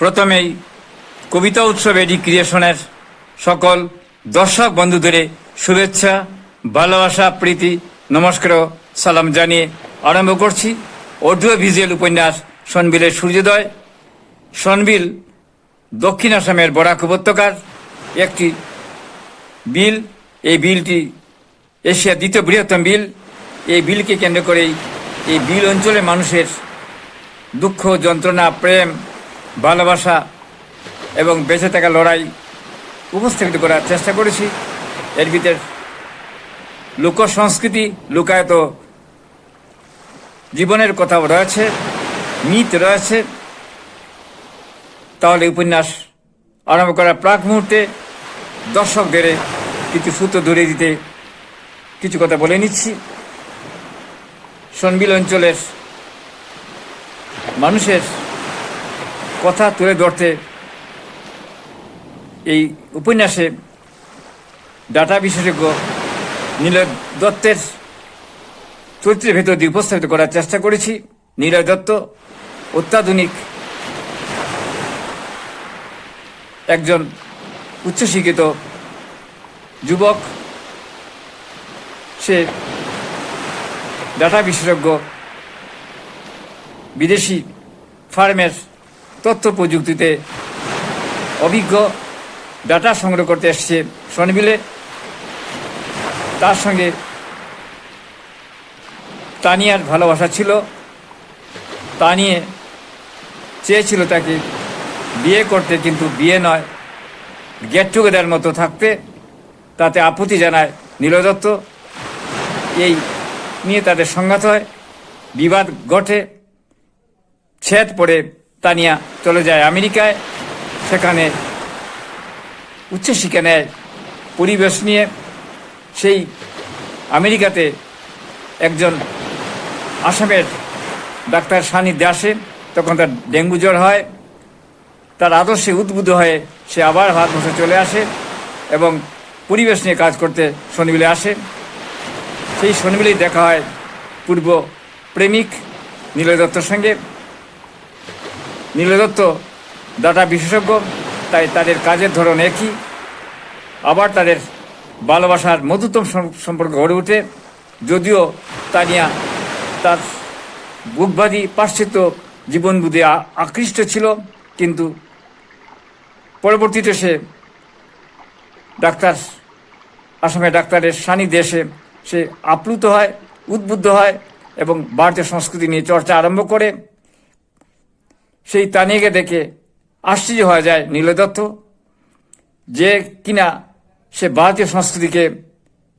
প্রথমেই কবিতা উৎসব এডি ক্রিয়েশনের সকল দর্শক বন্ধুদের শুভেচ্ছা, ভালোবাসা, প্রীতি, নমস্কার সালাম জানিয়ে আরম্ভ করছি অডিও ভিজুয়াল উপন্যাস সনবিলের সূর্যোদয়। সনবিল দক্ষিণ আসামের বরাক উপত্যকার একটি বিল। এই বিলটি এশিয়ার দ্বিতীয় বৃহত্তম বিল। এই বিলকে কেন্দ্র করেই এই বিল অঞ্চলের মানুষের দুঃখ, যন্ত্রণা, প্রেম ভালোবাসা এবং বেঁচে থাকা লড়াই উপস্থাপিত করার চেষ্টা করেছি। এর ভিতর লোক সংস্কৃতি লুকায়ত জীবনের কথাও রয়েছে, মিথ রয়েছে। তাহলে উপন্যাস আরম্ভ করার প্রাক মুহূর্তে দর্শকদের কিছু সূত্র ধরে দিতে কিছু কথা বলে নিচ্ছি। সনবিল অঞ্চলের মানুষের কথা তুলে ধরতে এই উপন্যাসে ডাটা বিশেষজ্ঞ নীলয় দত্তের চরিত্রের ভেতর দিয়ে উপস্থাপিত করার চেষ্টা করেছি। নীলয় দত্ত অত্যাধুনিক একজন উচ্চশিক্ষিত যুবক। সে ডাটা বিশেষজ্ঞ বিদেশি ফার্মের তথ্য প্রযুক্তিতে অভিজ্ঞ ডাটা সংগ্রহ করতে এসছে শনিবিলে তার সঙ্গে তানিয়ার ভালোবাসা ছিল। তা নিয়ে চেয়েছিল তাকে বিয়ে করতে, কিন্তু বিয়ে নয়। গেট টুগেদার মতো থাকতে তাতে আপত্তি জানায় নীলয় দত্ত। এই নিয়ে তাদের সংঘাত হয়। বিবাদ ঘটে। ছেদ পড়ে তানিয়া চলে যায় আমেরিকায়। সেখানে উচ্চশিক্ষা নেয়। পরিবেশ নিয়ে সেই আমেরিকাতে একজন আসামের ডাক্তার সান্নিধ্যে আসে তখন তার ডেঙ্গু জ্বর হয়। তার আদর্শে উদ্বুদ্ধ হয়ে সে আবার ভারতবর্ষে চলে আসে এবং পরিবেশ নিয়ে কাজ করতে শনিবিলে আসে। সেই শনিবিলেই দেখা হয় পূর্ব প্রেমিক নীলয় দত্তর সঙ্গে। নীলয় দত্ত ডাটা বিশেষজ্ঞ, তাই তাদের কাজের ধরন একই। আবার তাদের ভালোবাসার মধুতম সম- সম্পর্ক গড়ে ওঠে। যদিও তানিয়া তার বুকবাদী জীবনবুদ্ধি আ- আকৃষ্ট ছিল, কিন্তু পরবর্তীতে সে ডাক্তার, আসামে ডাক্তারের সান্নিধ্যে এসে সে আপ্লুত হয়, উদ্বুদ্ধ হয় এবং ভারতীয় সংস্কৃতি নিয়ে চর্চা আরম্ভ করে। সেই তানিয়াকে দেখে আশ্চর্য হয়ে যায় নীলদত্ত যে কিনা সে ভারতীয় সংস্কৃতিকে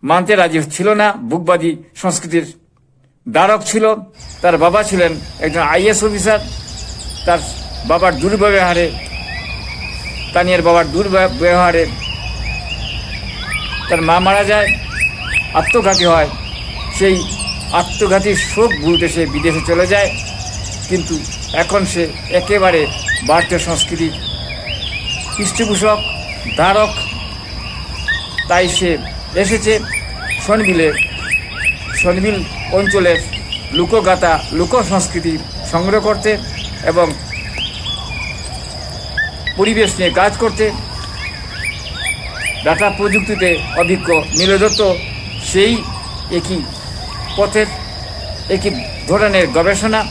মানতে রাজি ছিল না বুকবাদী সংস্কৃতির দ্বারক ছিল, তার বাবা ছিলেন একজন আইএস অফিসার, তার বাবার দুর্ব্যবহারে, তানিয়ার বাবার দুর্ব্যবহারে তার মা মারা যায়, আত্মঘাতী হয়, সেই আত্মঘাতী শোক ভুলতে সে বিদেশে চলে যায়। কিন্তু এখন সে একেবারে ভারতীয় সংস্কৃতির পৃষ্ঠপোষক, ধারক। তাই সে এসেছে সনবিলে সনবিল অঞ্চলের লোকগাথা লোক সংস্কৃতি সংগ্রহ করতে এবং পরিবেশ নিয়ে কাজ করতে। ডাটা প্রযুক্তিতে অভিজ্ঞ নীলদত্ত সেই একই পথের, একই ধরনের গবেষণা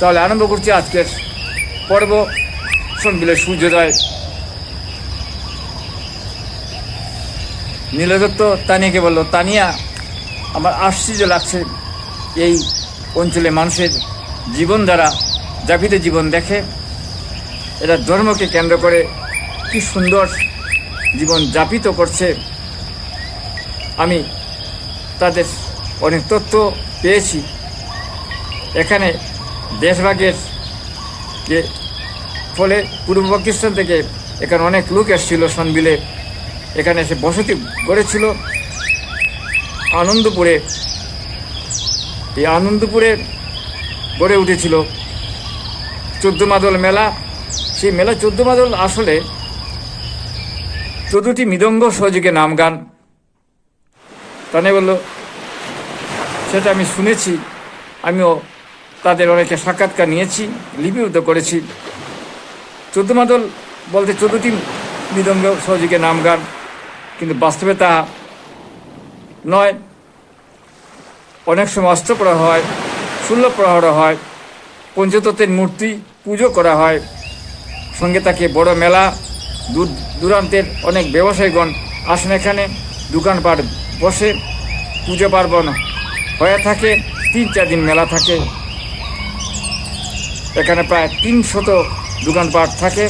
তাহলে আরম্ভ করছি আজকের পর্ব। সনবিলের সূর্যোদয়। নীলদত্ত তানিয়াকে বলল, তানিয়া, আমার আশ্চর্য লাগছে এই অঞ্চলে মানুষের জীবন দ্বারা যাপিত জীবন দেখে। এরা ধর্মকে কেন্দ্র করে কি সুন্দর জীবন যাপিত করছে। আমি তাদের অনেক তথ্য পেয়েছি। এখানে দেশভাগের যে ফলে পূর্ব পাকিস্তান থেকে এখানে অনেক লোক এসেছিল সনবিলে। এখানে এসে বসতি গড়েছিল। আনন্দপুরে, এই আনন্দপুরে গড়ে উঠেছিল। চোদ্দ মাদল মেলা। সেই মেলা চোদ্দ মাদল আসলে চোদ্দটি মৃদঙ্গ সহযোগে নাম গান। তানে বলল, সেটা আমি শুনেছি। আমিও তাদের অনেকে সাক্ষাৎকার নিয়েছি, লিপিবদ্ধ করেছি। চোদ্দ মাদল বলতে চোদ্দটি মৃদঙ্গ সহযোগী নাম গান, কিন্তু বাস্তবে তা নয়। অনেক সময় অস্ত্র পড়া হয় ষোল্ল প্রহর হয়, পঞ্চতত্ত্বের মূর্তি পুজো করা হয়। সঙ্গে তাকে বড় মেলা, দূর দূরান্তের অনেক ব্যবসায়ীগণ আসেন এখানে, দোকানপাট বসে, পুজো পার্বণ হয়ে থাকে, তিন চার দিন মেলা থাকে। এখানে প্রায় তিনশত দোকানপাট থাকে।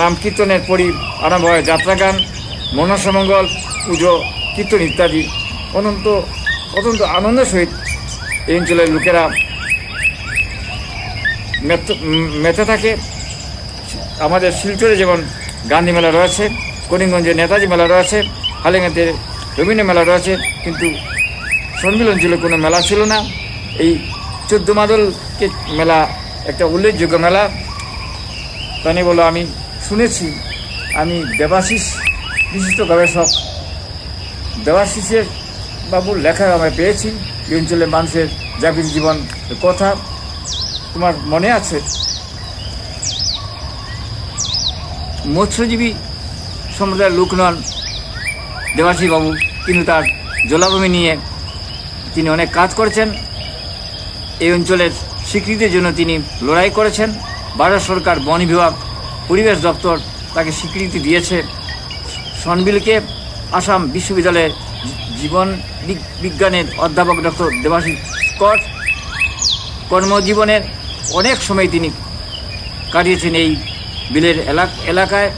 নাম কীর্তনের পরি আরম্ভ হয় যাত্রাগান মনসামঙ্গল পুজো, কীর্তন ইত্যাদি। অনন্ত, অত্যন্ত আনন্দের সহিত এই অঞ্চলের লোকেরা মেতে থাকে। আমাদের শিলচরে যেমন গান্ধী মেলা রয়েছে, করিমগঞ্জে নেতাজি মেলা রয়েছে হালেঙ্গাতে রবীন্দ্র মেলা রয়েছে, কিন্তু সন্মিল অঞ্চলে কোনো মেলা ছিল না। এই চোদ্দ মাদলকে মেলা একটা উল্লেখযোগ্য মেলা। তানি বলো, আমি শুনেছি, আমি দেবাশিস, বিশিষ্ট গবেষক। দেবাশিসের বাবুর লেখা আমি পেয়েছি, এই অঞ্চলের মানুষের জাগির জীবন কথা। তোমার মনে আছে? মৎস্যজীবী সম্প্রদায়ের লোক নন বাবু কিন্তু তার জলাভূমি নিয়ে তিনি অনেক কাজ করেছেন। এই অঞ্চলের স্বীকৃতির জন্য তিনি লড়াই করেছেন। ভারত সরকার, বন বিভাগ, পরিবেশ দপ্তর তাকে স্বীকৃতি দিয়েছে। সনবিলকে আসাম বিশ্ববিদ্যালয়ের জীবন বিজ্ঞানের অধ্যাপক ডক্টর দেবাশী স্কট কর্মজীবনের অনেক সময় তিনি কাটিয়েছেন এই বিলের এলাক এলাকায়।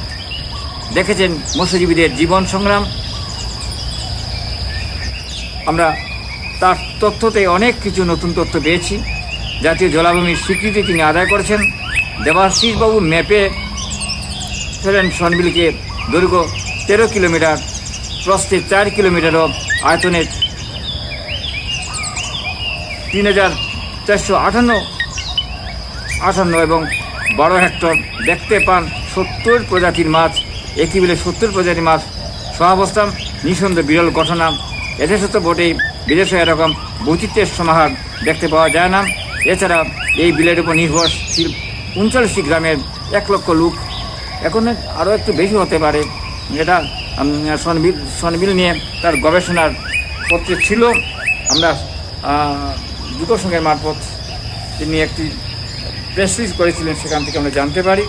দেখেছেন মৎস্যজীবীদের জীবন সংগ্রাম। আমরা তার তথ্যতে অনেক কিছু নতুন তথ্য পেয়েছি। জাতীয় জলাভূমির স্বীকৃতি তিনি আদায় করেছেন। দেবাশিসবাবু ম্যাপে ফেলেন সনবিলকে। দৈর্ঘ্য তেরো কিলোমিটার, প্রস্থে চার কিলোমিটার ও আয়তনের তিন হাজার চারশো আটান্ন আটান্ন এবং বারো হেক্টর দেখতে পান সত্তর প্রজাতির মাছ। একই বিলে সত্তর প্রজাতির মাছ সহাবস্থান। নিঃসন্দ বিরল ঘটনা। এদেশে বটেই বিদেশে এরকম বৈচিত্র্যের সমাহার দেখতে পাওয়া যায় না। এছাড়া এই বিলের উপর নির্ভরশীল উনচল্লিশটি গ্রামের এক লক্ষ লোক এখন আরও একটু বেশি হতে পারে। এটা সনবিল সনবিল নিয়ে তার গবেষণার পত্রে ছিল। আমরা যুব সংঘের মারফত তিনি একটি প্রেস রিলিজ করেছিলেন, সেখান থেকে আমরা জানতে পারি।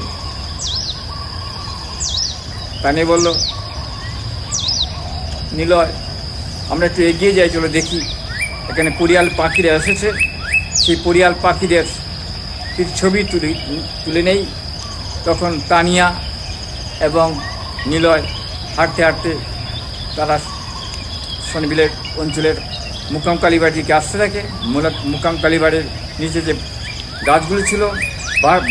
তা নিয়ে বলল, নিলয়, আমরা একটু এগিয়ে যাই, চলো দেখি। এখানে পরিয়াল পাখিরা এসেছে। সেই পরিয়াল পাখিদের ছবি তুলি, তুলে নেই, তখন তানিয়া এবং নিলয় হাঁটতে হাঁটতে তারা শনিবিলের অঞ্চলের মুকাম কালীবাড়ির দিকে আসতে থাকে। মূলত মুকাম কালীবাড়ির নিচে যে গাছগুলো ছিল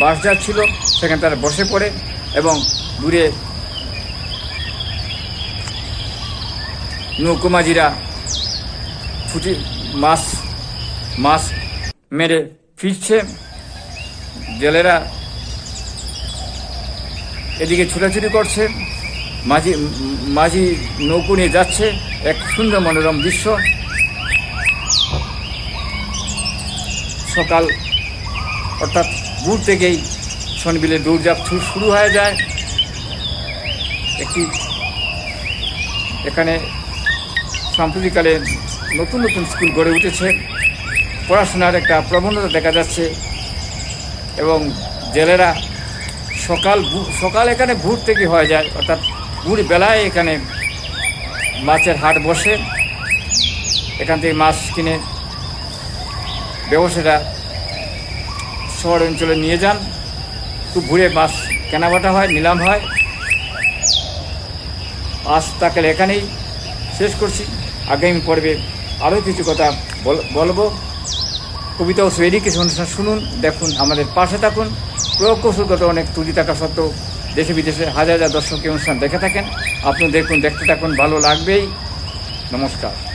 বাঁশঝাড় ছিল, সেখানে তারা বসে পড়ে এবং দূরে নৌকুমাজিরা ফুটি মাছ মাছ মেরে ফিরছে। জেলেরা এদিকে ছোটাছুটি করছে। মাঝি মাঝি নৌকো নিয়ে যাচ্ছে। এক সুন্দর মনোরম দৃশ্য। সকাল অর্থাৎ দূর থেকেই সনবিলের দৌড়ঝাঁপ শু- শুরু হয়ে যায়। একটি এখানে সাম্প্রতিককালে নতুন নতুন স্কুল গড়ে উঠেছে। পড়াশোনার একটা প্রবণতা দেখা যাচ্ছে এবং জেলেরা সকাল সকাল এখানে ভোর থেকে হয়ে যায়, অর্থাৎ ভোর বেলায় এখানে মাছের হাট বসে, এখান থেকে মাছ কিনে ব্যবসায়ীরা শহর অঞ্চলে নিয়ে যান। খুব ভোরে মাছ কেনাকাটা হয়, নিলাম হয়। আজ তাকে এখানেই শেষ করছি। আগামী পর্বে আরও কিছু কথা বল- বলব। কবিতা ও কিছু অনুষ্ঠান শুনুন, দেখুন, আমাদের পাশে থাকুন। প্রয়োগ অনেক ত্রুটি থাকা সত্ত্বেও দেশে বিদেশে হাজার হাজার দর্শক অনুষ্ঠান দেখে থাকেন। আপনি দেখুন, দেখতে থাকুন, ভালো লাগবেই। নমস্কার।